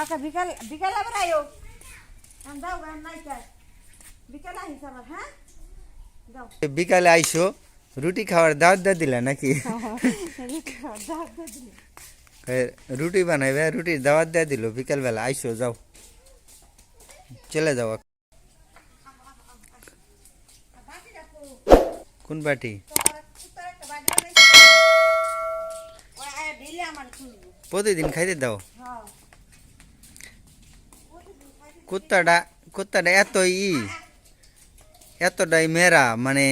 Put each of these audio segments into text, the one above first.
কাকা বিকাল বিকাল আবার আয়ো আমি যাও গান নাই কাজ বিকাল আহিস আমার হ্যাঁ যাও বিকালে আইসো রুটি খাওয়ার দাওয়াত দিয়ে দিলা নাকি এ, রুটি বানাইবে রুটির দাওয়াত দিয়ে দিল বিকালবেলা আইসো যাও চলে যাও এখন। কোন পার্টি প্রতিদিন খাইতে দাও কুত্তাটা কুত্তাটা এত ই, এতটাই মেরা মানে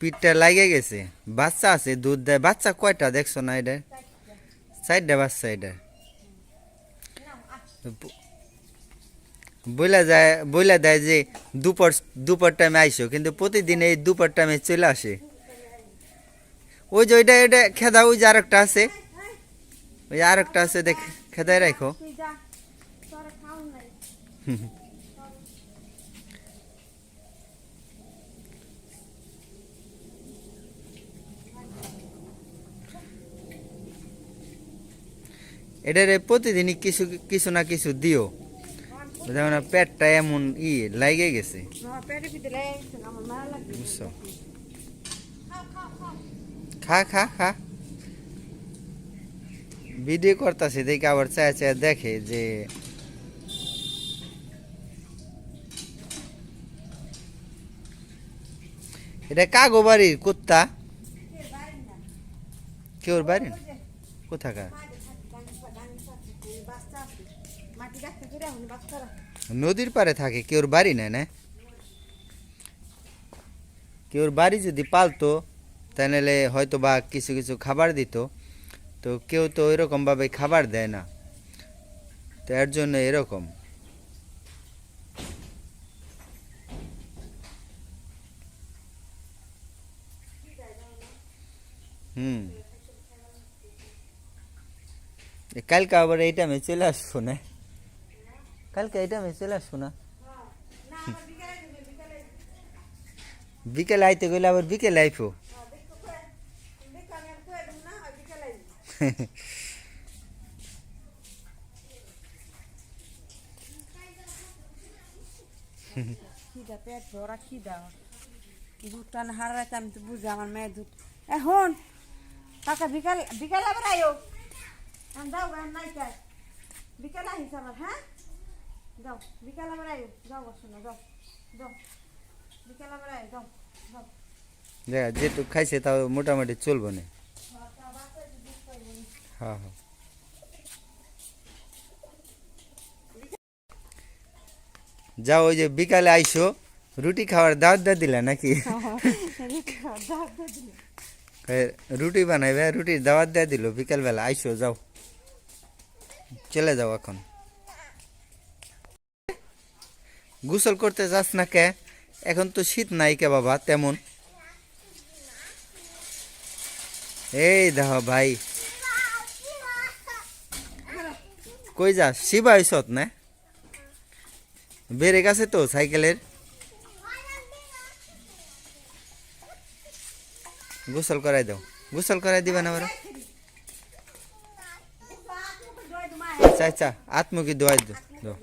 পিঠটা লাগে গেছে। বাচ্চা আছে, দুধ দেয়। বাচ্চা কয়টা দেখছ না এটা? চারটা বাচ্চা এটা। বইলা যায়, বইলা দেয় যে দুপুর দুপুর টাইমে আইসো, কিন্তু প্রতিদিন এই দুপুর টাইমে চলে আসে। ওই যে ওইটা ওইটা খেদা, ওই যে আরেকটা আছে। ওই আরেকটা আছে দেখ খেদায় রাখো। এটারে প্রতিদিনই কিছু কিছু না কিছু দিও। যেমন পেটটা এমন ই লাগে গেছে। খা খা খা। ভিডিও করতেছে, দেখে আবার চায় চায় দেখে যে এটা কাগো বাড়ির কুত্তা? কেউর বাড়ি কোথাকার? নদীর পারে থাকে কেউর বাড়ি নেয় না? কেউর বাড়ি যদি পালতো, তাহলে হয়তো বা কিছু কিছু খাবার দিত। তো কেউ তো ওইরকমভাবে খাবার দেয় না। তো এর জন্য এরকম। হুম। কালকে আবার এই টাইমে চলে আসব না? কালকে এই টাইমে চলে আসব না? বিকেলে আইতে গেলে আবার বিকেলে আইফো খিদা পেট ভরা খিদা। দুধটা না হারাইতে আমি তো বুঝি আমার মেয়ের দুধ। এখন কাকা বিকাল বিকাল আবার আয়ো আমি যাও গান নাই কাজ বিকাল আহিস আমার হ্যাঁ যাও বিকাল আবার আয়ো যাও বসো না যাও যাও বিকাল আবার আয়ো যাও যাও দেখ যেটুক খাইছে তাও মোটামুটি চলবো না হ্যাঁ হ্যাঁ যাও ওই যে বিকালে আইসো রুটি খাওয়ার দাওয়াত দিয়ে দিলা নাকি এ, রুটি বানাইবে রুটির দাওয়াত দিয়ে দিল, বিকালবেলা। আইসো, যাও। চলে যাও এখন। গোসল করতে যাস না কে? এখন তো শীত নাই কে বাবা, তেমন। এই দেহ ভাই। কই যাস? শিবা আইসত না? বেড়ে গেছে তো সাইকেলের? গোসল করাই দাও। গোসল করাই দিবেন না আচ্ছা আচ্ছা আত্মকে দোয়াই দাও।